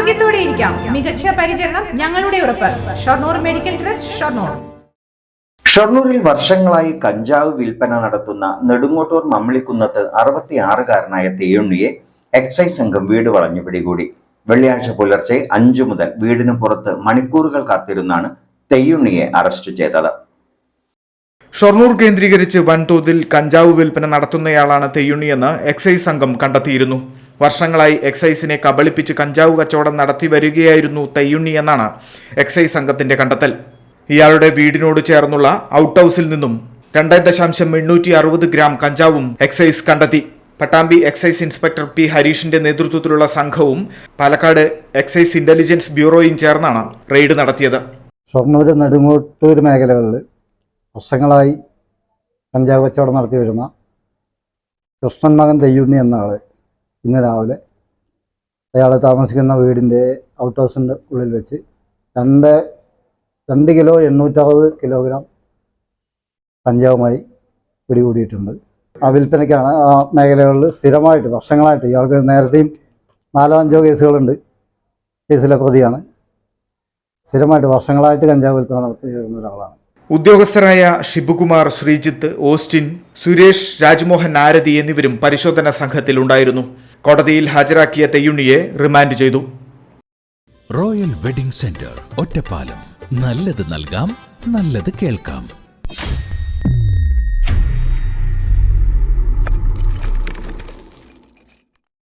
ആരോഗ്യത്തോടെ ഇരിക്കാം. മികച്ച പരിചരണം ഞങ്ങളുടെ ഉറപ്പ്. Shoranur medical trust Shoranur. ഷൊർണൂരിൽ വർഷങ്ങളായി കഞ്ചാവ് വിൽപ്പന നടത്തുന്ന നെടുങ്ങോട്ടൂർ മമ്മിളിക്കുന്നത്ത് അറുപത്തിയാറുകാരനായ തേയുണ്ണിയെ എക്സൈസ് സംഘം വീട് വളഞ്ഞു പിടികൂടി. വെള്ളിയാഴ്ച പുലർച്ചെ അഞ്ചു മുതൽ വീടിന് പുറത്ത് മണിക്കൂറുകൾ കാത്തിരുന്നാണ് തെയ്യുണ്ണിയെ അറസ്റ്റ് ചെയ്തത്. ഷൊർണൂർ കേന്ദ്രീകരിച്ച് വൻതോതിൽ കഞ്ചാവ് വിൽപ്പന നടത്തുന്നയാളാണ് തെയ്യുണ്ണിയെന്ന് എക്സൈസ് സംഘം കണ്ടെത്തിയിരുന്നു. വർഷങ്ങളായി എക്സൈസിനെ കബളിപ്പിച്ച് കഞ്ചാവ് കച്ചവടം നടത്തി വരികയായിരുന്നു തയ്യുണ്ണി എന്നാണ് എക്സൈസ് സംഘത്തിന്റെ കണ്ടെത്തൽ. ഇയാളുടെ വീടിനോട് ചേർന്നുള്ള ഔട്ട് ഹൗസിൽ നിന്നും രണ്ട് ദശാംശം എണ്ണൂറ്റി അറുപത് ഗ്രാം കഞ്ചാവും എക്സൈസ് കണ്ടെത്തി. പട്ടാമ്പി എക്സൈസ് ഇൻസ്പെക്ടർ പി ഹരീഷിന്റെ നേതൃത്വത്തിലുള്ള സംഘവും പാലക്കാട് എക്സൈസ് ഇന്റലിജൻസ് ബ്യൂറോയും ചേർന്നാണ് റെയ്ഡ് നടത്തിയത്. ഷൊർണൂർ നെടുങ്ങോട്ടൂർ മേഖലകളിൽ വർഷങ്ങളായി കഞ്ചാവ് കച്ചവടം നടത്തി വരുന്ന കൃഷ്ണൻ മകൻ തെയ്യുണ്ണി എന്ന ഇന്ന് രാവിലെ അയാൾ താമസിക്കുന്ന വീടിന്റെ ഔട്ട് ഹൗസിന്റെ ഉള്ളിൽ വെച്ച് രണ്ട് രണ്ട് കിലോ എണ്ണൂറ്ററുപത് കിലോഗ്രാം കഞ്ചാവുമായി പിടികൂടിയിട്ടുണ്ട്. ആ വിൽപ്പനയ്ക്കാണ് ആ മേഖലകളിൽ സ്ഥിരമായിട്ട് വർഷങ്ങളായിട്ട് ഇയാൾക്ക് നേരത്തെയും നാലോ അഞ്ചോ കേസുകളുണ്ട്. കേസിലെ പ്രതിയാണ്. സ്ഥിരമായിട്ട് വർഷങ്ങളായിട്ട് കഞ്ചാവ് വിൽപ്പന നടത്തി വരുന്ന ഒരാളാണ്. ഉദ്യോഗസ്ഥരായ ഷിബുകുമാർ ശ്രീജിത്ത് ഓസ്റ്റിൻ സുരേഷ് രാജ്മോഹൻ നാരതി എന്നിവരും പരിശോധന സംഘത്തിലുണ്ടായിരുന്നു കോടതിയിൽ ഹാജരാക്കിയ തെയ്യുണ്ണിയെ റിമാൻഡ് ചെയ്തു. Royal wedding centre Ottapalam. നല്ലത് നൽകാം നല്ലത് കേൾക്കാം.